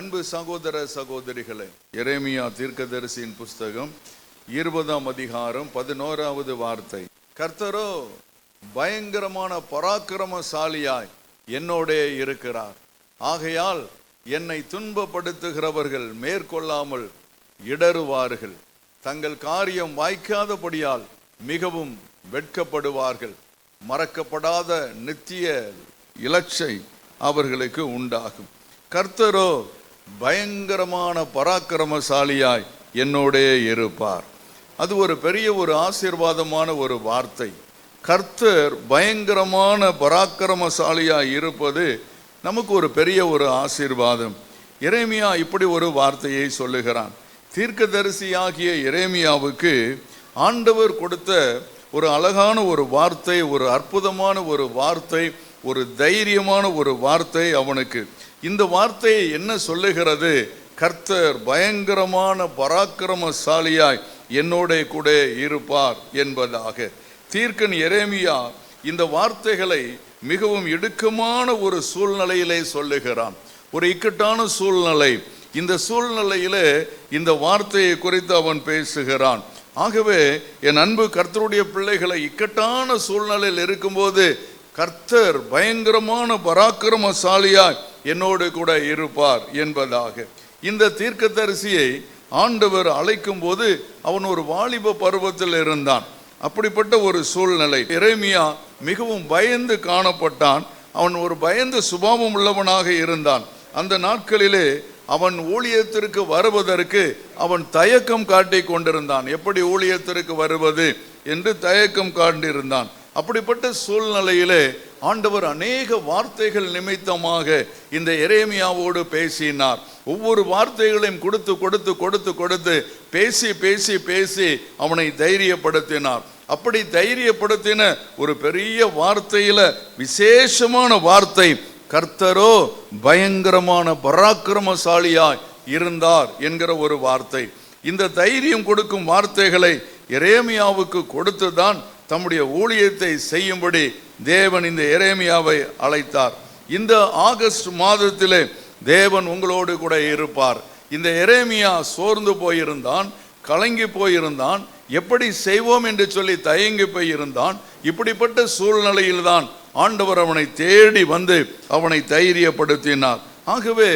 அன்பு சகோதர சகோதரிகளே எரேமியா தீர்க்கதரிசியின் புஸ்தகம் இருபதாம் அதிகாரம் பதினோராவது வார்த்தை. கர்த்தரோ பயங்கரமான பராக்கிரமசாலியாய் என்னோடே இருக்கிறார். ஆகையால் என்னை துன்பப்படுத்துகிறவர்கள் மேற்கொள்ளாமல் இடறுவார்கள். தங்கள் காரியம் வாய்க்காதபடியால் மிகவும் வெட்கப்படுவார்கள். மறக்கப்படாத நித்திய இலச்சை அவர்களுக்கு உண்டாகும். கர்த்தரோ பயங்கரமான பராக்கிரமசாலியாய் என்னோடே இருப்பார். அது ஒரு பெரிய ஒரு ஆசீர்வாதமான ஒரு வார்த்தை. கர்த்தர் பயங்கரமான பராக்கிரமசாலியாய் இருப்பது நமக்கு ஒரு பெரிய ஒரு ஆசீர்வாதம். இறைமையா இப்படி ஒரு வார்த்தையை சொல்லுகிறான். தீர்க்கதரிசியாகிய இறைமையாவுக்கு ஆண்டவர் கொடுத்த ஒரு அழகான ஒரு வார்த்தை ஒரு அற்புதமான ஒரு வார்த்தை ஒரு தைரியமான ஒரு வார்த்தை அவனுக்கு. இந்த வார்த்தையை என்ன சொல்லுகிறது? கர்த்தர் பயங்கரமான பராக்கிரமசாலியாய் என்னோட கூட இருப்பார் என்பதாக. தீர்க்கன் எரேமியா இந்த வார்த்தைகளை மிகவும் இடுக்கமான ஒரு சூழ்நிலையிலே சொல்லுகிறான். ஒரு இக்கட்டான சூழ்நிலை. இந்த சூழ்நிலையிலே இந்த வார்த்தையை குறித்து அவன் பேசுகிறான். ஆகவே என் அன்பு கர்த்தருடைய பிள்ளைகளை இக்கட்டான சூழ்நிலையில் இருக்கும்போது கர்த்தர் பயங்கரமான பராக்கிரமசாலியாய் என்னோடு கூட இருப்பார் என்பதாக. இந்த தீர்க்கதரிசியை ஆண்டவர் அழைக்கும் போது அவன் ஒரு வாலிப பருவத்தில் இருந்தான். அப்படிப்பட்ட ஒரு சூழ்நிலை. இறைமியா மிகவும் பயந்து காணப்பட்டான். அவன் ஒரு பயந்து சுபாவம் உள்ளவனாக இருந்தான். அந்த நாட்களிலே அவன் ஊழியத்திற்கு வருவதற்கு அவன் தயக்கம் காட்டி கொண்டிருந்தான். எப்படி ஊழியத்திற்கு வருவது என்று தயக்கம் காட்டியிருந்தான். அப்படிப்பட்ட சூழ்நிலையிலே ஆண்டவர் அநேக வார்த்தைகள் நிமித்தமாக இந்த எரேமியாவோடு பேசினார். ஒவ்வொரு வார்த்தைகளையும் கொடுத்து கொடுத்து கொடுத்து கொடுத்து பேசி பேசி பேசி அவனை தைரியப்படுத்தினார். அப்படி தைரியப்படுத்தின ஒரு பெரிய வார்த்தையில விசேஷமான வார்த்தை கர்த்தரோ பயங்கரமான பராக்கிரமசாலியாய் இருந்தார் என்கிற ஒரு வார்த்தை. இந்த தைரியம் கொடுக்கும் வார்த்தைகளை எரேமியாவுக்கு கொடுத்துதான் தம்முடைய ஊழியத்தை செய்யும்படி தேவன் இந்த எரேமியாவை அழைத்தார். இந்த ஆகஸ்ட் மாதத்திலே தேவன் உங்களோடு கூட இருப்பார். இந்த எரேமியா சோர்ந்து போயிருந்தான் கலங்கி போயிருந்தான் எப்படி செய்வோம் என்று சொல்லி தயங்கி போயிருந்தான் இப்படிப்பட்ட சூழ்நிலையில்தான் ஆண்டவர் அவனை தேடி வந்து அவனை தைரியப்படுத்தினார். ஆகவே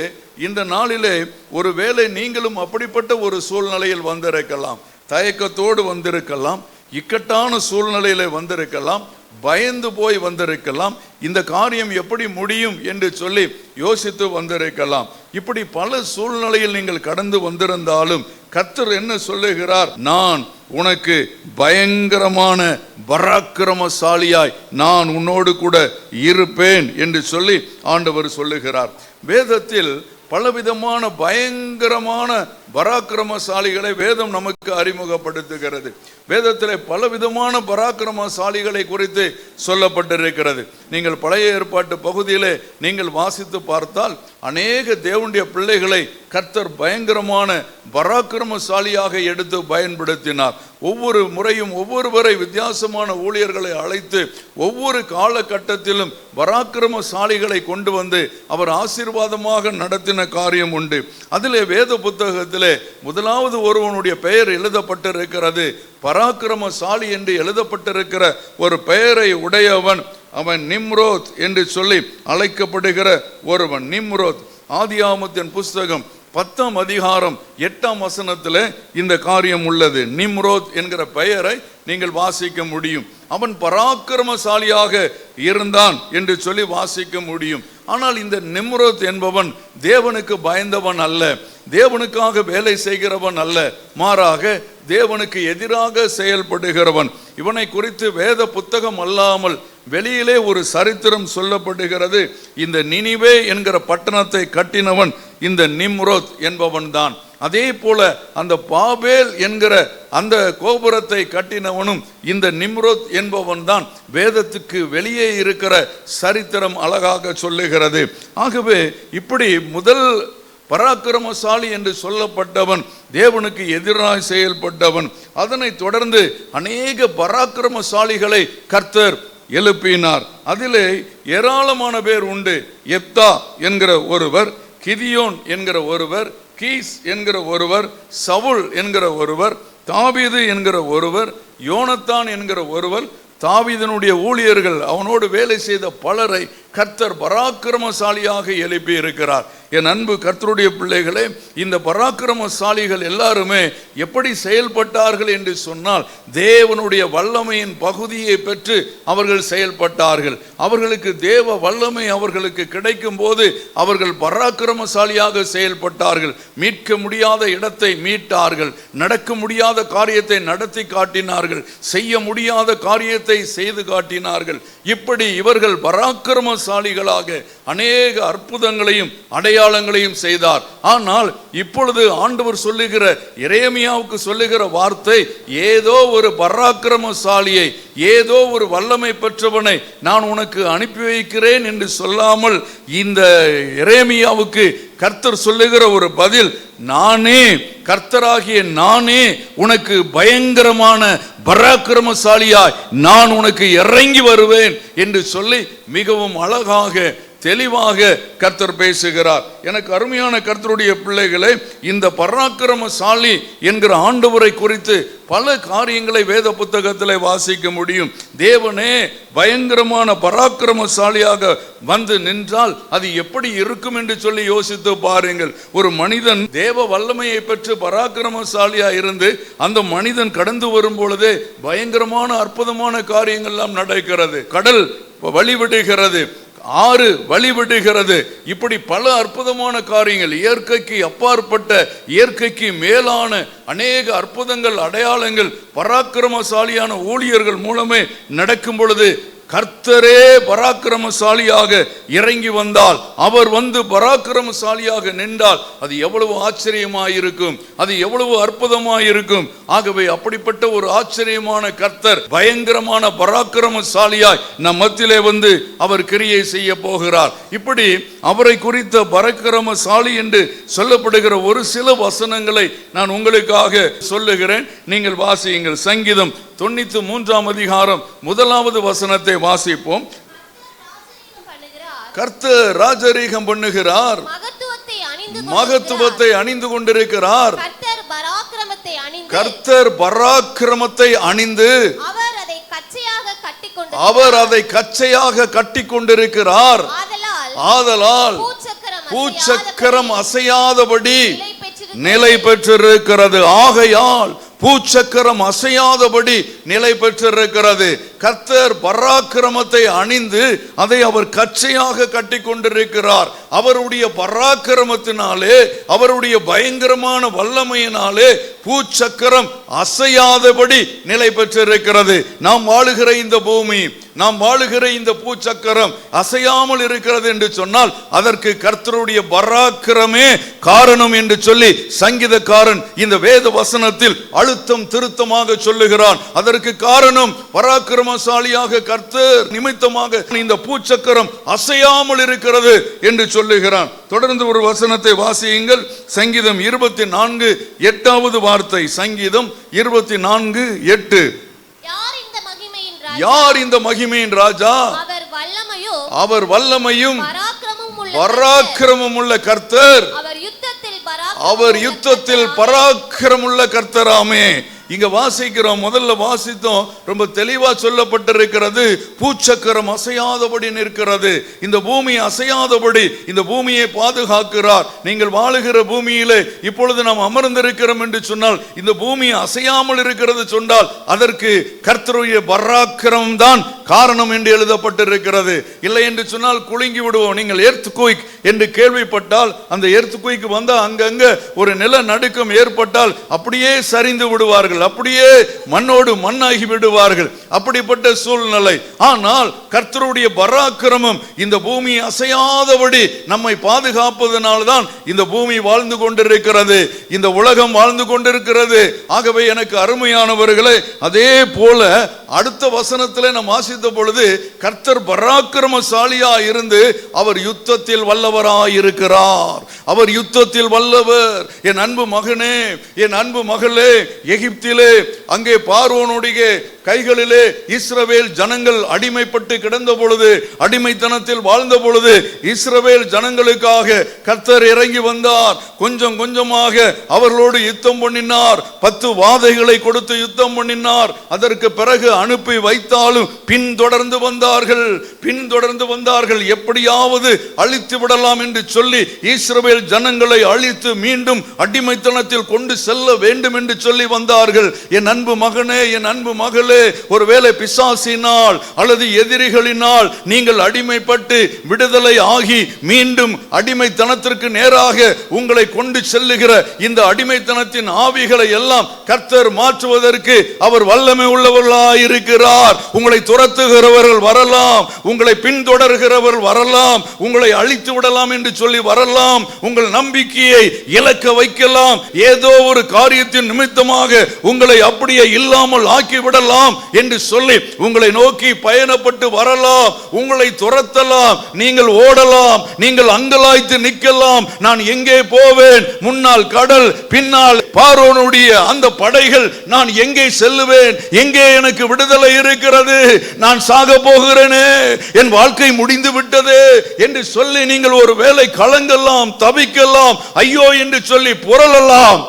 இந்த நாளிலே ஒருவேளை நீங்களும் அப்படிப்பட்ட ஒரு சூழ்நிலையில் வந்திருக்கலாம் தயக்கத்தோடு வந்திருக்கலாம் இக்கட்டான சூழ்நிலையில வந்திருக்கலாம் பயந்து போய் வந்திருக்கலாம் இந்த காரியம் எப்படி முடியும் என்று சொல்லி யோசித்து வந்திருக்கலாம். இப்படி பல சூழ்நிலையில் நீங்கள் கடந்து வந்திருந்தாலும் கத்தர் என்ன சொல்லுகிறார்? நான் உனக்கு பயங்கரமான பராக்கிரமசாலியாய் நான் உன்னோடு கூட இருப்பேன் என்று சொல்லி ஆண்டவர் சொல்லுகிறார். வேதத்தில் பலவிதமான பயங்கரமான பராக்கிரமசாலிகளை வேதம் நமக்கு அறிமுகப்படுத்துகிறது. வேதத்தில் பலவிதமான பராக்கிரமசாலிகளை குறித்து சொல்லப்பட்டிருக்கிறது. நீங்கள் பழைய ஏற்பாட்டு பகுதியிலே நீங்கள் வாசித்து பார்த்தால் அநேக தேவனுடைய பிள்ளைகளை கர்த்தர் பயங்கரமான பராக்கிரமசாலியாக எடுத்து பயன்படுத்தினார். ஒவ்வொரு முறையும் ஒவ்வொருவரை வித்தியாசமான ஊழியர்களை அழைத்து ஒவ்வொரு காலகட்டத்திலும் பராக்கிரமசாலிகளை கொண்டு வந்து அவர் ஆசீர்வாதமாக நடத்தின காரியம் உண்டு. அதிலே வேத புத்தகத்திலே முதலாவது ஒருவனுடைய பெயர் எழுதப்பட்டிருக்கிறது. பராக்கிரமசாலி என்று எழுதப்பட்டிருக்கிற ஒரு பெயரை உடையவன் அவன் நிம்ரோத் என்று சொல்லி அழைக்கப்படுகிற ஒருவன். நிம்ரோத் ஆதியாமத்தின் புஸ்தகம் பத்தாம் அதிகாரம் எட்டாம் வசனத்தில் இந்த காரியம் உள்ளது. நிம்ரோத் என்கிற பெயரை நீங்கள் வாசிக்க முடியும். அவன் பராக்கிரமசாலியாக இருந்தான் என்று சொல்லி வாசிக்க முடியும். ஆனால் இந்த நிம்ரோத் என்பவன் தேவனுக்கு பயந்தவன் அல்ல. தேவனுக்காக வேலை செய்கிறவன் அல்ல. மாறாக தேவனுக்கு எதிராக செயல்படுகிறவன். இவனை குறித்து வேத புத்தகம் அல்லாமல் வெளியிலே ஒரு சரித்திரம் சொல்லப்படுகிறது. இந்த நினிவே என்கிற பட்டணத்தை கட்டினவன் இந்த நிம்ரோத் என்பவன் தான் அதே போல அந்த பாபேல் என்கிற அந்த கோபுரத்தை கட்டினவனும் இந்த நிம்ரோத் என்பவன் தான் வேதத்துக்கு வெளியே இருக்கிற சரித்திரம் அழகாக சொல்லுகிறது. ஆகவே இப்படி முதல் பராக்கிரமசாலி என்று சொல்லப்பட்டவன் தேவனுக்கு எதிராக செயல்பட்டவன் அதனை தொடர்ந்து அநேக பராக்கிரமசாலிகளை கர்த்தர் எழுப்பினார். அதிலே ஏராளமான பேர் உண்டு. எப்தா என்கிற ஒருவர் கிதியோன் என்கிற ஒருவர் கீஸ் என்கிற ஒருவர் சவுல் என்கிற ஒருவர் தாவீது என்கிற ஒருவர் யோனத்தான் என்கிற ஒருவர் தாவீதனுடைய ஊழியர்கள் அவனோடு வேலை செய்த பலரை கர்த்தர் பராக்கிரமசாலியாக எழுப்பி இருக்கிறார் என் அன்பு கர்த்தருடைய பிள்ளைகளே இந்த பராக்கிரமசாலிகள் எல்லாருமே எப்படி செயல்பட்டார்கள் என்று சொன்னால் தேவனுடைய வல்லமையின் பகுதியை பெற்று அவர்கள் செயல்பட்டார்கள். அவர்களுக்கு தேவ வல்லமை அவர்களுக்கு கிடைக்கும் போது அவர்கள் பராக்கிரமசாலியாக செயல்பட்டார்கள். மீட்க முடியாத இடத்தை மீட்டார்கள். நடக்க முடியாத காரியத்தை நடத்தி காட்டினார்கள். செய்ய முடியாத காரியத்தை செய்து காட்டினார்கள். இப்படி இவர்கள் திறமைசாலிகளாக அநேக அற்புதங்களையும் அடையாளங்களையும் செய்தார். ஆனால் இப்பொழுது ஆண்டவர் சொல்லுகிற இறையமியாவுக்கு சொல்லுகிற வார்த்தை ஏதோ ஒரு பராக்கிரமசாலியை ஏதோ ஒரு வல்லமை பெற்றவனை நான் உனக்கு அனுப்பி வைக்கிறேன் என்று சொல்லாமல் இந்த இறையமியாவுக்கு கர்த்தர் சொல்லுகிற ஒரு பதில் நானே கர்த்தராகிய நானே உனக்கு பயங்கரமான பராக்கிரமசாலியாய் நான் உனக்கு இறங்கி வருவேன் என்று சொல்லி மிகவும் அழகாக தெளிவாக கர்த்தர் பேசுகிறார். எனக்கு அருமையான கர்த்தருடைய பிள்ளைகளை இந்த பராக்கிரமசாலி என்கிற ஆண்டவரை குறித்து பல காரியங்களை வேத புத்தகத்தில் வாசிக்க முடியும். தேவனே பயங்கரமான பராக்கிரமசாலியாக வந்து நின்றால் அது எப்படி இருக்கும் என்று சொல்லி யோசித்து பாருங்கள். ஒரு மனிதன் தேவ வல்லமையை பெற்று பராக்கிரமசாலியா இருந்து அந்த மனிதன் கடந்து வரும் பொழுதே பயங்கரமான அற்புதமான காரியங்கள்லாம் நடக்கிறது. கடல் வழிவிடுகிறது. ஆறு வழிவிடுகிறது இப்படி பல அற்புதமான காரியங்கள் இயற்கைக்கு அப்பாற்பட்ட இயற்கைக்கு மேலான அநேக அற்புதங்கள் அடையாளங்கள் பராக்கிரமசாலியான ஊழியர்கள் மூலமே நடக்கும் பொழுது கர்த்தரே பராக்கிரமசாலியாக இறங்கி வந்தால் அவர் வந்து பராக்கிரமசாலியாக நின்றால் அது எவ்வளவு ஆச்சரியமாயிருக்கும் அது எவ்வளவு அற்புதமாயிருக்கும். ஆகவே அப்படிப்பட்ட ஒரு ஆச்சரியமான கர்த்தர் பயங்கரமான பராக்கிரமசாலியாய் நம் மத்தியிலே வந்து அவர் கிரியை செய்ய போகிறார். இப்படி அவரை குறித்த பராக்கிரமசாலி என்று சொல்லப்படுகிற ஒரு சில வசனங்களை நான் உங்களுக்காக சொல்லுகிறேன். நீங்கள் வாசியுங்கள் சங்கீதம் தொண்ணூத்தி மூன்றாம் அதிகாரம் முதலாவது வசனத்தை வாசிப்போம். கர்த்தர் ராஜரீகம் பண்ணுகிறார். மகத்துவத்தை அணிந்து கொண்டிருக்கிறார். கர்த்தர் பராக்கிரமத்தை அணிந்து அவர் அதை கச்சையாக கட்டி கொண்டிருக்கிறார் ஆதலால் பூச்சக்கரம் அசையாதபடி. நிலை பெற்றிருக்கிறது. ஆகையால் பூச்சக்கரம் அசையாதபடி நிலை பெற்றிருக்கிறது. கர்த்தர் பராக்கிரமத்தை அணிந்து அதை அவர் கச்சையாக கட்டி கொண்டிருக்கிறார் அவருடைய பராக்கிரமத்தினாலே அவருடைய பயங்கரமான வல்லமையினாலே பூச்சக்கரம் அசையாதபடி நிலை பெற்றிருக்கிறது. நாம் வாழுகிற இந்த பூமி நாம் வாழுகிற இந்த பூச்சக்கரம் அசையாமல் இருக்கிறது என்று சொன்னால் அதற்கு கர்த்தருடைய பராக்கிரமே காரணம் என்று சொல்லி சங்கீதக்காரன் இந்த வேத வசனத்தில் அழுத்தம் திருத்தமாக சொல்லுகிறான். அதற்கு காரணம் பராக்கிரமசாலியாக கர்த்தர் நிமித்தமாக இந்த பூச்சக்கரம் அசையாமல் இருக்கிறது என்று சொல்லுகிறான். தொடர்ந்து ஒரு வசனத்தை வாசியுங்கள். சங்கீதம் இருபத்தி நான்கு எட்டாவது வார்த்தை சங்கீதம் இருபத்தி நான்கு எட்டு யார் இந்த மகிமையின் ராஜா? யார் இந்த மகிமையின் ராஜா? அவர் வல்லமையோ அவர் வல்லமையும் பராக்கிரமும் உள்ள கர்த்தர். அவர் யுத்தத்தில். பராக்கிரமுள்ள கர்த்தராமே. இங்க வாசிக்கிறோம் முதல்ல வாசித்தோம். ரொம்ப தெளிவா சொல்லப்பட்டிருக்கிறது பூச்சக்கரம் அசையாதபடி நிற்கிறது. இந்த பூமி அசையாதபடி இந்த பூமியை பாதுகாக்கிறார். நீங்கள் வாழுகிற பூமியிலே இப்பொழுது நாம் அமர்ந்திருக்கிறோம் என்று சொன்னால் இந்த பூமி அசையாமல் இருக்கிறது சொன்னால் அதற்கு கர்த்தருடைய பராக்கிரம் தான் காரணம் என்று எழுதப்பட்டிருக்கிறது. இல்லை என்று சொன்னால் குலுங்கி விடுவோம். நீங்கள் எர்த் குயிக் என்று கேள்விப்பட்டால் அந்த எர்த் குயிக் வந்தால் அங்கங்க ஒரு நில நடுக்கம் ஏற்பட்டால் அப்படியே சரிந்து விடுவார்கள். அப்படியே மண்ணோடு மண்ணாகி விடுவார்கள். அப்படிப்பட்ட சூழ்நிலை. ஆனால் கர்த்தருடைய பராக்கிரமம் இந்த பூமி அசையாதபடி நம்மை பாதுகாப்பதனால்தான் இந்த பூமி வாழ்ந்து கொண்டிருக்கிறது. இந்த உலகம் வாழ்ந்து கொண்டிருக்கிறது. ஆகவே எனக்கு அருமையானவர்களே அதே போல அடுத்த வசனத்தில் நாம் ஆசித்த வாசித்த பொழுது கர்த்தர் பராக்கிரமசாலியா இருந்து அவர் யுத்தத்தில் வல்லவராய் இருக்கிறார் அவர் யுத்தத்தில் வல்லவர். என் அன்பு மகனே என் அன்பு மகளே எகிப்திலே அங்கே பார்வோனுடைய கைகளிலே இஸ்ரவேல் ஜனங்கள் அடிமைப்பட்டு கிடந்த பொழுது அடிமைத்தனத்தில் வாழ்ந்த பொழுது இஸ்ரவேல் ஜனங்களுக்காக கர்த்தர் இறங்கி வந்தார். கொஞ்சம் கொஞ்சமாக அவர்களோடு யுத்தம் பண்ணினார். பத்து வாதைகளை கொடுத்து யுத்தம் பண்ணினார். அதற்கு பிறகு அனுப்பி வைத்தாலும் பின்தொடர்ந்து வந்தார்கள். பின்தொடர்ந்து வந்தார்கள். எப்படியாவது அழித்து விடலாம் என்று சொல்லி இஸ்ரவேல் ஜனங்களை அழித்து மீண்டும் அடிமைத்தனத்தில் கொண்டு செல்ல வேண்டும் என்று சொல்லி வந்தார்கள். என் அன்பு மகனே என் அன்பு மகளே ஒருவேளை பிசாசினால் அல்லது எதிரிகளினால் நீங்கள் அடிமைப்பட்டு விடுதலை ஆகி மீண்டும் அடிமைத்தனத்திற்கு நேராக உங்களை கொண்டு செல்லுகிற இந்த அடிமைத்தனத்தின் ஆவிகளை எல்லாம் கர்த்தர் மாற்றுவதற்கு அவர் வல்லமை உள்ளவர்களாயிருக்கிறார். உங்களை துரத்துகிறவர்கள் வரலாம் உங்களை பின்தொடர்கிறவர்கள் வரலாம் உங்களை அழித்து விடலாம் என்று சொல்லி வரலாம். உங்கள் நம்பிக்கையை இழக்க வைக்கலாம். ஏதோ ஒரு காரியத்தின் நிமித்தமாக உங்களை அப்படியே இல்லாமல் ஆக்கி விடலாம் என்று சொல்லி உங்களை நோக்கி பயணப்பட்டு வரலாம். உங்களை துரத்தலாம். நீங்கள் ஓடலாம். நீங்கள் அங்கலாய்த்து நிற்கலாம். நான் எங்கே போவேன்? முன்னால் கடல் பின்னால் பாரோனுடைய அந்த படைகள் நான் எங்கே செல்லுவேன்? எங்கே எனக்கு விடுதலை இருக்கிறது? நான் சாக போகிறேனே. என் வாழ்க்கை முடிந்து விட்டது என்று சொல்லி நீங்கள் ஒரு வேலை கலங்கலாம் தவிக்கலாம். ஐயோ என்று சொல்லி புரளலாம்.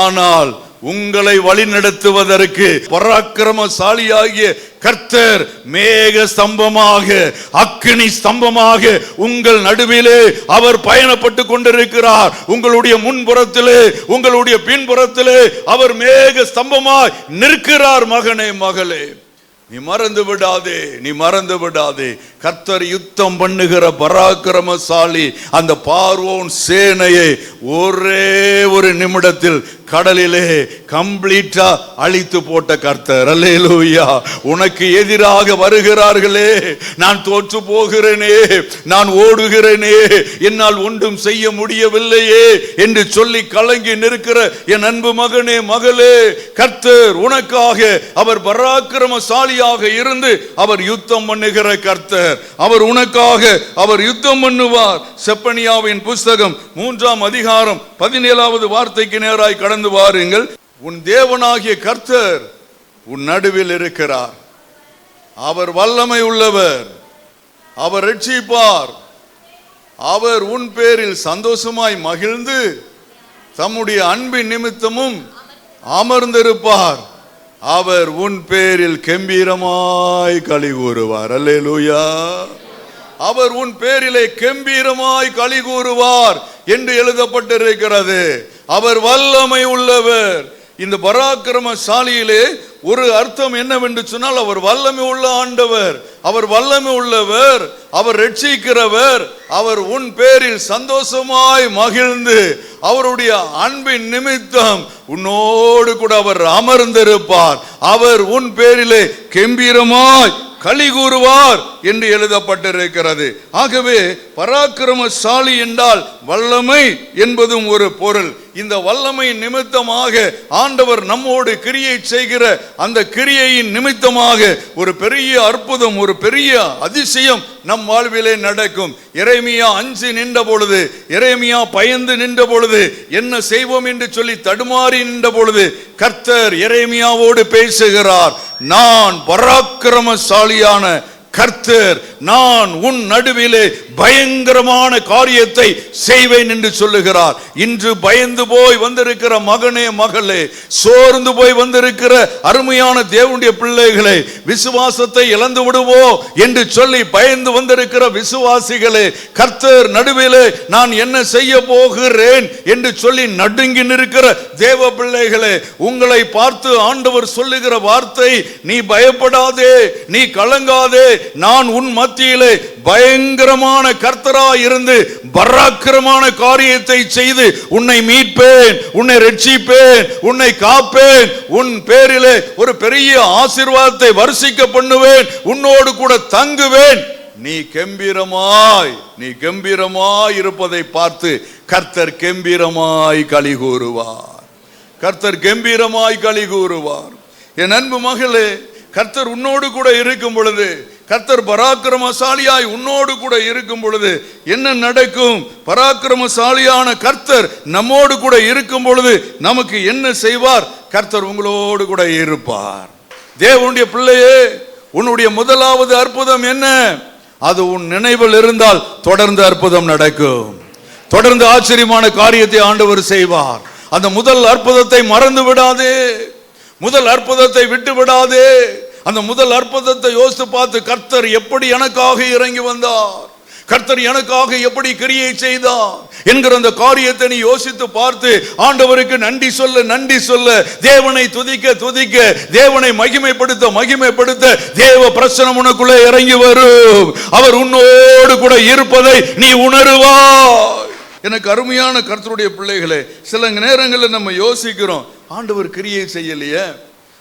ஆனால் உங்களை வழிநடத்துவதற்கு பராக்கிரமசாலியாகிய கர்த்தர் மேக ஸ்தம்பமாக அக்கினி ஸ்தம்பமாக உங்கள் நடுவிலே அவர் பயணப்பட்டு கொண்டிருக்கிறார். உங்களுடைய முன்புறத்திலே உங்களுடைய பின்புறத்திலே அவர் மேக ஸ்தம்பமாய் நிற்கிறார் மகனே மகளே. நீ மறந்து விடாதே நீ மறந்து விடாதே. கர்த்தர் யுத்தம் பண்ணுகிற பராக்கிரமசாலி அந்த பார்வோன் சேனையை ஒரே ஒரு நிமிடத்தில் கடலிலே கம்ப்ளீட்டா அழித்து போட்ட கர்த்தர். அல்லேலூயா. உனக்கு எதிராக வருகிறார்களே. நான் தோற்று போகிறேனே. நான் ஓடுகிறேனே. என்னால் ஒன்றும் செய்ய முடியவில்லையே என்று சொல்லி கலங்கி நிற்கிற என் அன்பு மகனே மகளே. கர்த்தர் உனக்காக அவர் பராக்கிரமசாலியாக இருந்து அவர் யுத்தம் பண்ணுகிற கர்த்தர். அவர் உனக்காக அவர் யுத்தம் பண்ணுவார். செப்பனியாவின் புஸ்தகம் மூன்றாம் அதிகாரம் பதினேழாவது வார்த்தைக்கு நேராய் கடந்து வாருங்கள். உன் தேவனாகிய கர்த்தர் உன் நடுவில் இருக்கிறார். அவர் வல்லமை உள்ளவர். அவர் ரட்சிப்பார் அவர் உன் பேரில் சந்தோஷமாய் மகிழ்ந்து தம்முடைய அன்பின் நிமித்தமும் அமர்ந்திருப்பார். அவர் உன் பேரில் கெம்பீரமாய் களி கூறுவார் அல்லேலூயா. அவர் உன் பேரிலே கெம்பீரமாய் களி கூறுவார் என்று எழுதப்பட்டிருக்கிறது. அவர் வல்லமை உள்ளவர். இந்த பராக்கிரமசாலியிலே ஒரு அர்த்தம் என்னவென்று சொன்னால் அவர் வல்லமை உள்ள ஆண்டவர். அவர் வல்லமை உள்ளவர் அவர் ரட்சிக்கிறவர் அவர் உன் பேரில் சந்தோஷமாய் மகிழ்ந்து அவருடைய அன்பின் நிமித்தம் உன்னோடு கூட அவர் அமர்ந்திருப்பார். அவர் உன் பேரிலே கெம்பீரமாய் களி கூறுவார் என்று எழுதப்பட்டிருக்கிறது. ஆகவே பராக்கிரமசாலி என்றால் வல்லமை என்பதும் ஒரு பொருள். இந்த வல்லமை நிமித்தமாக ஆண்டவர் நம்மோடு கிரியை செய்கிற அந்த கிரியையின் நிமித்தமாக ஒரு பெரிய அற்புதம் ஒரு பெரிய அதிசயம் நம் வாழ்விலே நடக்கும். இறைமையா அஞ்சு நின்ற பொழுது இறைமையா பயந்து நின்ற பொழுது என்ன செய்வோம் என்று சொல்லி தடுமாறி நின்ற பொழுது கர்த்தர் இறைமையாவோடு பேசுகிறார். நான் பராக்கிரமசாலியான கர்த்தர் நான் உன் நடுவிலே பயங்கரமான காரியத்தை செய்வேன் என்று சொல்லுகிறார். இன்று பயந்து போய் வந்திருக்கிற மகனே மகளே சோர்ந்து போய் வந்திருக்கிற அருமையான தேவனுடைய பிள்ளைகளே விசுவாசத்தை இழந்து விடுவோ என்று சொல்லி பயந்து வந்திருக்கிற விசுவாசிகளே கர்த்தர் நடுவிலே நான் என்ன செய்ய போகிறேன் என்று சொல்லி நடுங்கி நிற்கிற தேவ பிள்ளைகளே உங்களை பார்த்து ஆண்டவர் சொல்லுகிற வார்த்தை நீ பயப்படாதே நீ கலங்காதே நான் உன் மத்தியிலே பயங்கரமான கர்த்தரா இருந்து பராக்கிரமான காரியத்தை செய்து உன்னை மீட்பேன் உன்னை ரட்சிப்பேன் உன்னை காப்பேன் உன் பேரிலே ஒரு பெரிய ஆசீர்வாதத்தை வரிசிக்க பண்ணுவேன் உன்னோடு கூட தங்குவேன். நீ கம்பீரமாய் நீ கம்பீரமாய் இருப்பதை பார்த்து கர்த்தர் கம்பீரமாய் களி கூறுவார். கர்த்தர் கம்பீரமாய் களி கூறுவார். என் அன்பு மகளே கர்த்தர் உன்னோடு கூட இருக்கும் பொழுது கர்த்தர் பராக்கிரமசாலியாய் உன்னோடு கூட இருக்கும் பொழுது என்ன நடக்கும்? பராக்கிரமசாலியான கர்த்தர் நம்மோடு கூட இருக்கும் பொழுது நமக்கு என்ன செய்வார்? கர்த்தர் உங்களோடு கூட இருப்பார். தேவனுடைய பிள்ளையே உன்னுடைய முதலாவது அற்புதம் என்ன? அது உன் நினைவில் இருந்தால் தொடர்ந்து அற்புதம் நடக்கும். தொடர்ந்து ஆச்சரியமான காரியத்தை ஆண்டவர் செய்வார். அந்த முதல் அற்புதத்தை மறந்து விடாதே. முதல் அற்புதத்தை விட்டு விடாதே அந்த முதல் அற்புதத்தை யோசித்து பார்த்து கர்த்தர் எப்படி எனக்காக இறங்கி வந்தார்? கர்த்தர் எனக்காக எப்படி கிரியை செய்தார்? என்கிற அந்த காரியத்தை நீ யோசித்து பார்த்து ஆண்டவருக்கு நன்றி சொல்ல நன்றி சொல்ல. தேவனை துதிக்க துதிக்க. தேவனை மகிமைப்படுத்த மகிமைப்படுத்த. தேவ பிரசனம் உனக்குள்ளே இறங்கி வரும். அவர் உன்னோடு கூட இருப்பதை நீ உணருவா எனக்கு அருமையான கர்த்தருடைய பிள்ளைகளே சில நேரங்களில் நம்ம யோசிக்கிறோம் ஆண்டவர் கிரியை செய்யலையே.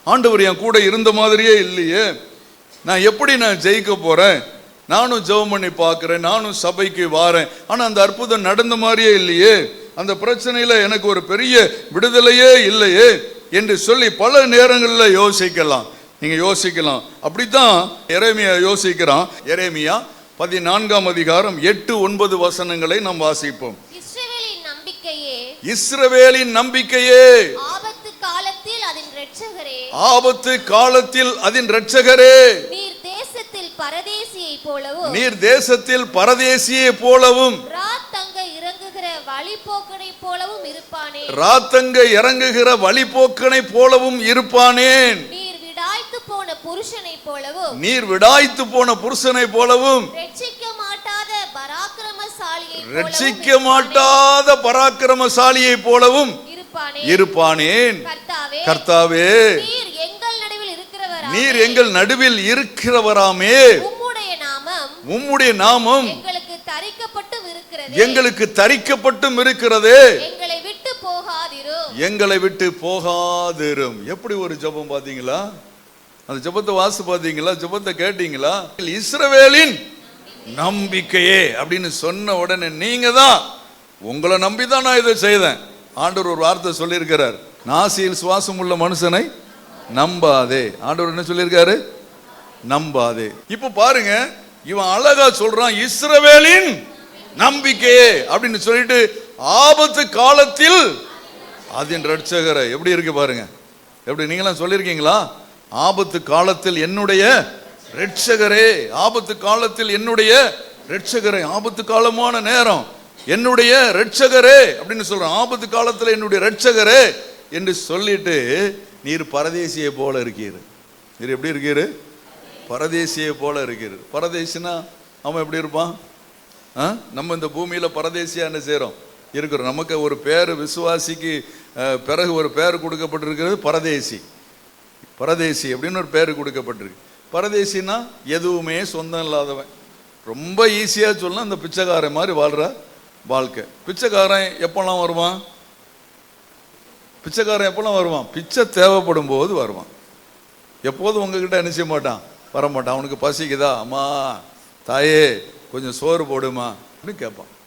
ஆண்டவர் என் கூட இருந்த மாதிரியே இல்லையே. நான் எப்படி நான் ஜெயிக்க போறேன்? நானும் ஜெபம் பண்ணி பார்க்குறேன் நானும் சபைக்கு வாரேன். ஆனால் அந்த அற்புதம் நடந்த மாதிரியே இல்லையே. அந்த பிரச்சனையில எனக்கு ஒரு பெரிய விடுதலையே இல்லையே என்று சொல்லி பல நேரங்களில் யோசிக்கலாம். நீங்க யோசிக்கலாம். அப்படித்தான் எரேமியா யோசிக்கிறான். எரேமியா பதினான்காம் அதிகாரம் எட்டு ஒன்பது வசனங்களை நாம் வாசிப்போம். இஸ்ரவேலின் நம்பிக்கையே. ஆபத்து காலத்தில் அதன் இரட்சகரே. நீர் தேசத்தில் பரதேசியை போலவும் நீர் தேசத்தில் பரதேசியை போலவும். ராத்தங்க இறங்குகிற வழிபோக்கனை போலவும் இருப்பானே. ராத்தங்க இறங்குகிற வழிபோக்கனை போலவும் இருப்பானேன் நீர் விடாய்த்து போன புருஷனை போலவும். நீர் விடாய்த்து போன புருஷனை போலவும். ரட்சிக்க மாட்டாத பராக்கிரமசாலியை ரட்சிக்க மாட்டாத பராக்கிரமசாலியை போலவும் இருப்பானே. இருப்பானேன். கர்த்தாவே நீர் எங்கள் நடுவில் இருக்கிறவராமே. உம்முடைய நாமம் எங்களுக்கு தரிக்கப்பட்டும் இருக்கிறது. எங்களை விட்டு போகாதிரும். எப்படி ஒரு ஜெபம் பாத்தீங்களா அந்த ஜெபத்தை வாசி பாத்தீங்களா ஜெபத்தை கேட்டீங்களா? இஸ்ரவேலின் நம்பிக்கையே அப்படின்னு சொன்ன உடனே நீங்க தான் உங்களை நம்பி தான் நான் இதை செய்தேன். ஆண்டவர் ஒரு வார்த்தை சொல்லியிருக்கிறார். நாசியில் சுவாசம் உள்ள மனுஷனை நம்பாதே. ஆண்டவர் என்ன சொல்லியிருக்காரு? நம்பாதே. இப்ப பாருங்க இவன் அழகா சொல்றான் இஸ்ரவேலின் நம்பிக்கையே அப்படின்னு சொல்லிட்டு ஆபத்து காலத்தில் அதன் ரட்சகரை எப்படி இருக்கு பாருங்க. எப்படி நீங்களாம் சொல்லியிருக்கீங்களா? ஆபத்து காலத்தில் என்னுடைய ரட்சகரே ஆபத்து காலத்தில் என்னுடைய ரட்சகரே ஆபத்து காலமான நேரம் என்னுடைய ரட்சகரே அப்படின்னு சொல்றேன். ஆபத்து காலத்தில் என்னுடைய ரட்சகரே என்று சொல்லிட்டு நீர் பரதேசியை போல இருக்கீர். நீர் எப்படி இருக்கீர்? பரதேசியை போல இருக்கீர். பரதேசினா அவன் எப்படி இருப்பான் ஆ? நம்ம இந்த பூமியில் பரதேசியா என்ன இருக்கிறோம். நமக்கு ஒரு பேர் விசுவாசிக்கு பிறகு ஒரு பேர் கொடுக்கப்பட்டிருக்கிறது பரதேசி. பரதேசி அப்படின்னு ஒரு பேர் கொடுக்கப்பட்டிருக்கு. பரதேசினா எதுவுமே சொந்தம் இல்லாதவன். ரொம்ப ஈஸியாக சொல்லலாம் இந்த பிச்சைக்காரன் மாதிரி வாழ்கிற வாழ்க்கை. பிச்சைக்காரன் எப்போல்லாம் வருவான்? பிச்சைக்காரன் எப்போல்லாம் வருவான்? பிச்சை தேவைப்படும் போது வருவான். எப்போதும் உங்ககிட்ட என்ன செய்ய மாட்டான்? வர மாட்டான் அவனுக்கு பசிக்குதா? அம்மா தாயே கொஞ்சம் சோறு போடுமா? அப்படின்னு கேட்பான்.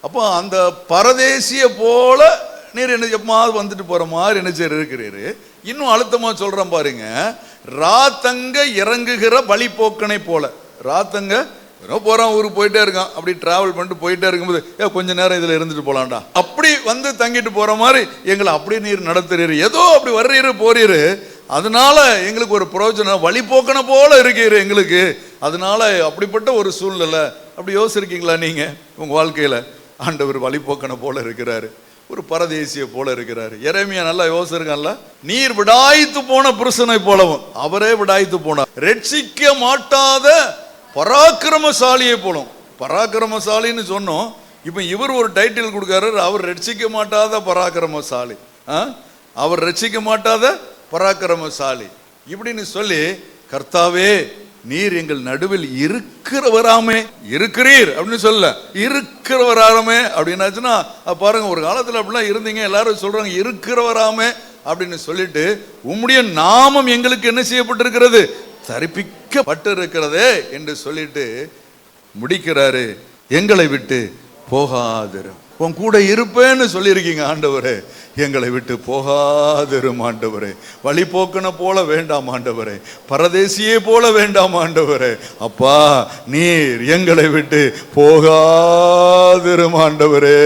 அப்போ அந்த பரதேசிய போல நீர் என்ன எப்பமாவது வந்துட்டு போற மாதிரி என்ன செய்ய இருக்கிறீரு. இன்னும் அழுத்தமா சொல்றேன் பாருங்க. ராத்தங்க இறங்குகிற வழிபோக்கனை போல. ராத்தங்க ஏதோ போகிறான் ஊருக்கு போயிட்டே இருக்கான். அப்படி ட்ராவல் பண்ணிட்டு போயிட்டே இருக்கும்போது ஏ கொஞ்சம் நேரம் இதில் இருந்துட்டு போகலான்டா அப்படி வந்து தங்கிட்டு போகிற மாதிரி எங்களை அப்படி நீர் நடத்துறீர். ஏதோ அப்படி வர்றீரு போறீரு. அதனால எங்களுக்கு ஒரு பிரயோஜனம் வழிபோக்கனை போல இருக்கிற எங்களுக்கு. அதனால அப்படிப்பட்ட ஒரு சூழ்நிலை அப்படி யோசிச்சிருக்கீங்களா நீங்கள் உங்கள் வாழ்க்கையில்? ஆண்டவர் வழிபோக்கனை போல இருக்கிறாரு. ஒரு பரதேசிய போல இருக்கிறாரு. இறைமையா நல்லா யோசிச்சிருக்கான்ல? நீர் விடாய்த்து போன புருஷனை போலவும் அவரே விடாய்த்து போனார். ரட்சிக்க மாட்டாத பராக்கிரமசாலியை போலும். பராக்கிரமசாலின்னு சொன்னோம். இப்போ இவர் ஒரு டைட்டில் கொடுக்காரு அவர் ரட்சிக்க மாட்டாத பராக்கிரமசாலி. ஆ? அவர் ரட்சிக்க மாட்டாத பராக்கிரமசாலி. இப்படின்னு சொல்லி கர்த்தாவே நீர் எங்கள் நடுவில் இருக்கிறவராமே இருக்கிறீர் அப்படின்னு சொல்ல. இருக்கிறவராமே அப்படின்னாச்சுன்னா பாருங்க ஒரு காலத்தில் அப்படிலாம் இருந்தீங்க எல்லாரும் சொல்றாங்க இருக்கிறவராமே அப்படின்னு சொல்லிட்டு உம்முடைய நாமம் எங்களுக்கு என்ன செய்யப்பட்டிருக்கிறது? தரிப்பிக்கப்பட்டு இருக்கிறதே என்று சொல்லிட்டு முடிக்கிறாரு. எங்களை விட்டு போகாதிரும் உன் கூட இருப்பேன்னு சொல்லியிருக்கீங்க ஆண்டவரே. எங்களை விட்டு போகாதிரும் ஆண்டவரே. வழிபோக்கனை போல வேண்டாம் ஆண்டவரே. பரதேசியே போல வேண்டாம் ஆண்டவரே. அப்பா நீர் எங்களை விட்டு போகாதிரும் ஆண்டவரே.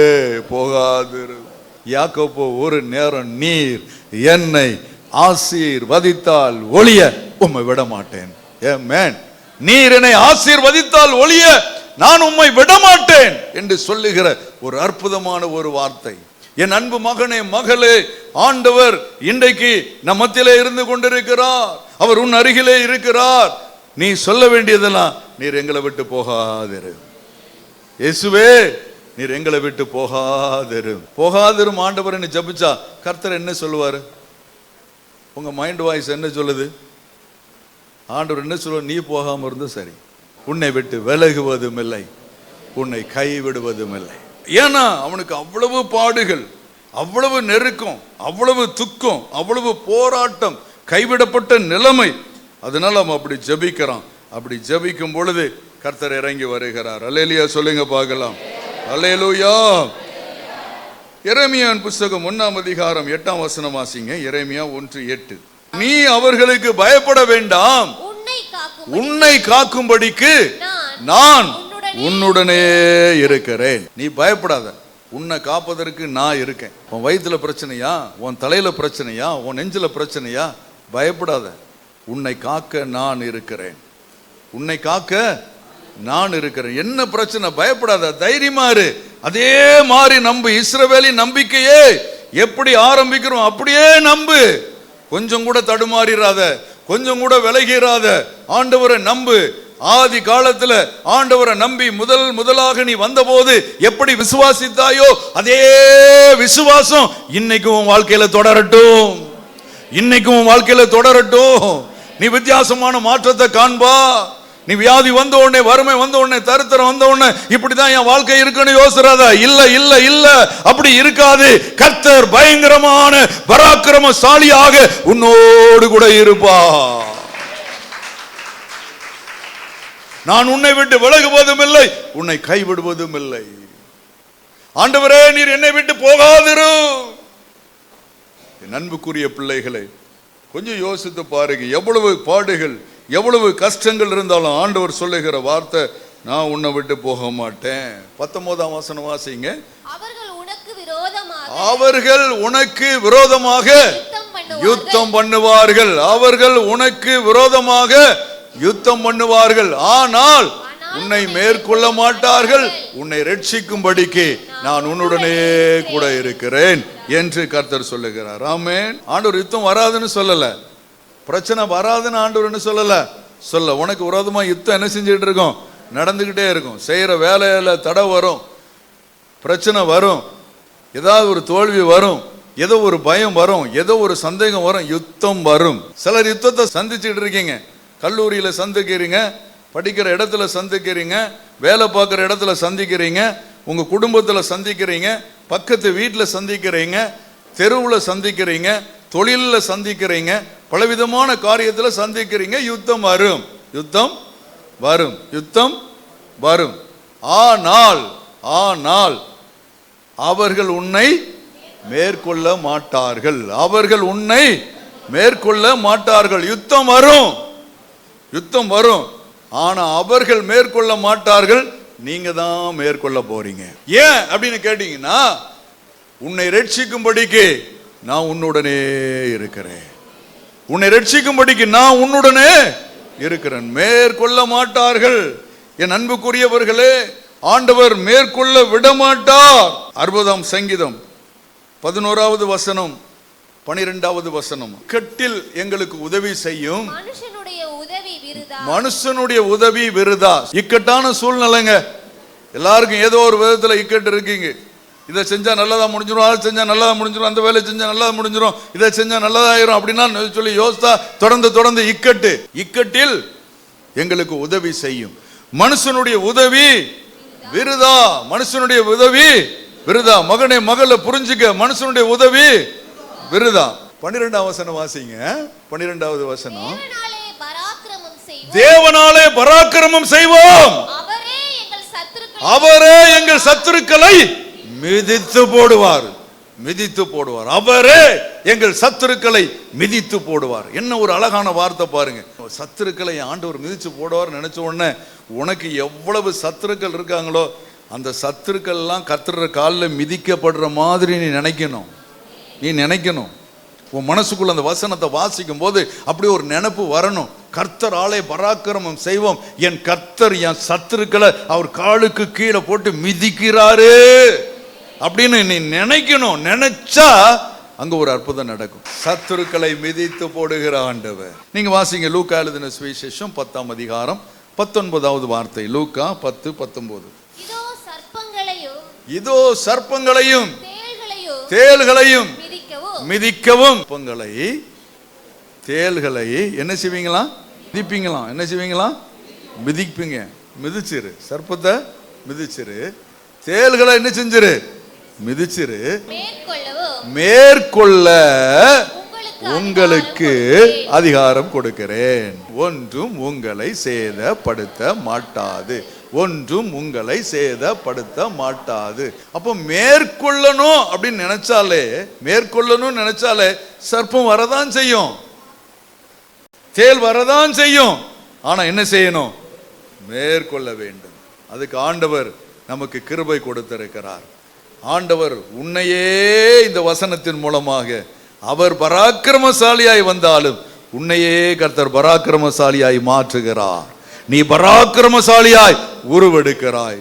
போகாதிரும் யாக்கோப்போ ஒரு நேரம் நீர் என்னை ஆசீர்வதித்தால் ஒளிய உம்மை விட மாட்டேன் ஏன் நீர் என்னை ஆசீர்வதித்தால் ஒளிய நான் உம்மை விடமாட்டேன் என்று சொல்லுகிற ஒரு அற்புதமான ஒரு வார்த்தை. என் அன்பு மகனே மகளே ஆண்டவர் இன்றைக்கு நம் மத்தியிலே இருந்து கொண்டிருக்கிறார். அவர் உன் அருகிலே இருக்கிறார். நீ சொல்ல வேண்டியதெல்லாம் நீர் எங்களை விட்டு போகாதிரு. இயேசுவே நீர் எங்களை விட்டு போகாதிரு. போகாதிரும் ஆண்டவர் என்ன ஜபிச்சா கர்த்தர் என்ன சொல்லுவாரு? உங்க மைண்ட் வாய்ஸ் என்ன சொல்லுது? ஆண்டவர் என்ன சொல்லுவோம் நீ போகாமல் இருந்தும் சரி. உன்னை விட்டு விலகுவதும் இல்லை. உன்னை கைவிடுவதும் இல்லை. ஏன்னா அவனுக்கு அவ்வளவு பாடுகள் அவ்வளவு நெருக்கம் அவ்வளவு துக்கம் அவ்வளவு போராட்டம் கைவிடப்பட்ட நிலைமை. அதனால அவன் அப்படி ஜெபிக்கிறான். அப்படி ஜபிக்கும் பொழுது கர்த்தர் இறங்கி வருகிறார். அலையிலியா சொல்லுங்க பார்க்கலாம். அலையலூயா எரேமியான் புஸ்தகம் ஒன்னாம் அதிகாரம் எட்டாம் வசனம் வாசிங்க. இறைமையா ஒன்று எட்டு. நீ அவர்களுக்கு பயப்பட வேண்டாம். உன்னை காக்கும் உன்னை காக்கும்படிக்கு நான் உன்னுடனே இருக்கிறேன். நீ பயப்படாத. உன்னை காப்பதற்கு நான் இருக்கேன். உன் வயித்துல பிரச்சனையா? உன் தலையில பிரச்சனையா? உன் நெஞ்சில பிரச்சனையா? பயப்படாத. உன்னை காக்க நான் இருக்கிறேன். உன்னை காக்க நான் இருக்கிறேன். என்ன பிரச்சனை? பயப்படாத. தைரியமா இரு. அதே மாதிரி நம்பு. இஸ்ரவேலின் நம்பிக்கையே எப்படி ஆரம்பிக்கிறோம்? அப்படியே நம்பு. கொஞ்சம் கூட தடுமாறிடாத கொஞ்சம் கூட விலகிறாத ஆண்டவரை நம்பு. ஆதி காலத்துல ஆண்டவரை நம்பி முதல் முதலாக நீ வந்தபோது எப்படி விசுவாசித்தாயோ அதே விசுவாசம் இன்னைக்கும் உன் வாழ்க்கையில தொடரட்டும். இன்னைக்கும் உன் வாழ்க்கையில தொடரட்டும். நீ வித்தியாசமான மாற்றத்தை காண்பா. நீ வியாதி வந்த உடனே வறுமை வந்த உடனே தருத்திரம் வந்த உடனே இப்படிதான் என் வாழ்க்கை இருக்குன்னு யோசிறாத. இல்ல இல்ல இல்ல அப்படி இருக்காது. கர்த்தர் பயங்கரமான பராக்கிரமசாலியாக உன்னோடு கூட இருப்பா நான் உன்னை விட்டு விலகுவதும் இல்லை உன்னை கைவிடுவதும் இல்லை. ஆண்டவரே நீர் என்னை விட்டு போகாதிரு. என் அன்புக்குரிய பிள்ளைகளை கொஞ்சம் யோசித்து பாருங்க எவ்வளவு பாடுகள் எவ்வளவு கஷ்டங்கள் இருந்தாலும் ஆண்டவர் சொல்லுகிற வார்த்தை நான் உன்னை விட்டு போக மாட்டேன். பத்தொன்பதாம் வசனம் வாசிங்க. அவர்கள் உனக்கு விரோதமாக அவர்கள் உனக்கு விரோதமாக யுத்தம் பண்ணுவார்கள். யுத்தம் பண்ணுவார்கள். அவர்கள் உனக்கு விரோதமாக யுத்தம் பண்ணுவார்கள். ஆனால் உன்னை மேற்கொள்ள மாட்டார்கள். உன்னை ரட்சிக்கும்படிக்கு நான் உன்னுடனே கூட இருக்கிறேன். என்று கர்த்தர் சொல்லுகிறார். ஆமென். ஆண்டவர் யுத்தம் வராதுன்னு சொல்லல. பிரச்சனை வராதுன்னு ஆண்டவர்னு சொல்லல. சொல்ல உனக்கு விரோதமா யுத்தம் என்ன செஞ்சுட்டு இருக்கோம்? நடந்துகிட்டே இருக்கும். செய்யற வேலையில தடை வரும். பிரச்சனை வரும். ஏதாவது ஒரு தோல்வி வரும். ஏதோ ஒரு பயம் வரும். ஏதோ ஒரு சந்தேகம் வரும். யுத்தம் வரும். சிலர் யுத்தத்தை சந்திச்சுட்டு இருக்கீங்க. கல்லூரியில சந்திக்கிறீங்க. படிக்கிற இடத்துல சந்திக்கிறீங்க. வேலை பார்க்குற இடத்துல சந்திக்கிறீங்க. உங்கள் குடும்பத்தில் சந்திக்கிறீங்க. பக்கத்து வீட்டில் சந்திக்கிறீங்க. தெருவில் சந்திக்கிறீங்க. தொழிலில் சந்திக்கிறீங்க. பலவிதமான காரியத்தில் சந்திக்கிறீங்க யுத்தம் வரும். யுத்தம் வரும். யுத்தம் வரும். ஆனால் ஆனால் அவர்கள் உன்னை மேற்கொள்ள மாட்டார்கள். அவர்கள் உன்னை மேற்கொள்ள மாட்டார்கள். யுத்தம் வரும். யுத்தம் வரும். ஆனா அவர்கள் மேற்கொள்ள மாட்டார்கள். நீங்க தான் மேற்கொள்ள போறீங்க. ஏன் அப்படின்னு கேட்டீங்கன்னா உன்னை ரட்சிக்கும்படிக்கு நான் உன்னுடனே இருக்கிறேன். உன்னை ரட்சிக்கும்படிக்கு நான் உன்னுடனே இருக்கிறேன். மேற்கொள்ள மாட்டார்கள். என் அன்புக்குரியவர்களே ஆண்டவர் மேற்கொள்ள விடமாட்டார். அறுபதாம் சங்கீதம் பதினோராவது வசனம் பனிரெண்டாவது வசனம். கட்டில் எங்களுக்கு உதவி செய்யும். மனுஷனுடைய உதவி விருதா? இக்கட்டான சூழ்நிலைங்க. எல்லாருக்கும் ஏதோ ஒரு விதத்துல இக்கட்டு இருக்கீங்க. இதை செஞ்சா நல்லதா முடிஞ்சிரும் அதை செஞ்சா நல்லதா முடிஞ்சிரும் அந்த வேலையை செஞ்சா நல்லதா முடிஞ்சிரும் இதை செஞ்சா நல்லதாயிரும் அப்படின்னா சொல்லி யோசித்தா தொடர்ந்து தொடர்ந்து இக்கட்டு. இக்கட்டில் எங்களுக்கு உதவி செய்யும். மனுஷனுடைய உதவி விருதா? மனுஷனுடைய உதவி விருதா? மகனே மகளை புரிஞ்சுக்க. மனுஷனுடைய உதவி விருதா? பன்னிரெண்டாம் வசனம் வாசிங்க. பன்னிரெண்டாவது வசனம். தேவனாலே பராக்கிரமம் செய்வோம். அவரே எங்கள் சத்துருக்களை மிதித்து போடுவார். மிதித்து போடுவார். அவரே எங்கள் சத்துருக்களை மிதித்து போடுவார். என்ன ஒரு அழகான வார்த்தை பாருங்க. சத்துருக்களை ஆண்டவர் மிதித்து போடுவார் நினைச்ச உடனே உனக்கு எவ்வளவு சத்துருக்கள் இருக்காங்களோ அந்த சத்துருக்கள் எல்லாம் கத்துற காலில் மிதிக்கப்படுற மாதிரி நீ நினைக்கணும். நீ நினைக்கணும். உன் மனசுக்குள்ள அந்த வசனத்தை வாசிக்கும் போது அப்படி ஒரு நினப்பு வரணும். கர்த்தர் ஆலை பராக்கிரமம் செய்வோம். என் கர்த்தர் என் சத்துருக்களை அவர் காலுக்கு கீழே போட்டு மிதிக்கிறாரு. அப்படின்னு நீ நினைக்கணும். நினைச்சா அங்க ஒரு அற்புதம் நடக்கும். சத்துருக்களை மிதித்து போடுகிற ஆண்டவர். நீங்க வாசிங்க லூக்கா எழுதின சுவிசேஷம் பத்தாம் அதிகாரம் பத்தொன்பதாவது வார்த்தை. லூக்கா பத்து பத்தொன்பது. இதோ சர்ப்பங்களையும் இதோ சர்ப்பங்களையும் தேள்களையும் தேள்களையும் மிதிக்கவும். மிதிக்கவும். சர்ப்பங்களை தேள்களை என்ன செய்வீங்களா? மிதிப்பீங்களாம் என்ன செய்வீங்களா? மிதிப்பீங்க. மிதிச்சிரு. சர்ப்பத்தை மிதிச்சிரு. தேள்களை என்ன செஞ்சிரு? மிதிச்சிரு. மேற்கொள்ள உங்களுக்கு அதிகாரம் கொடுக்கிறேன். ஒன்றும் உங்களை சேதப்படுத்த மாட்டாது. ஒன்றும் உங்களை சேதப்படுத்த மாட்டாது. அப்போ மேற்கொள்ளணும் அப்படின்னு நினைச்சாலே மேற்கொள்ளணும் நினைச்சாலே சர்ப்பம் வரதான் செய்யும். தேல் வரதான் செய்யும். ஆனா என்ன செய்யணும்? மேற்கொள்ள வேண்டும். அதுக்கு ஆண்டவர் நமக்கு கிருபை கொடுத்திருக்கிறார். ஆண்டவர் உன்னையே இந்த வசனத்தின் மூலமாக அவர் பராக்கிரமசாலியாய் வந்தாலும் உன்னையே கர்த்தர் பராக்கிரமசாலியாய் மாற்றுகிறார். நீ பராக்கிரமசாலியாய் உருவெடுக்கிறாய்.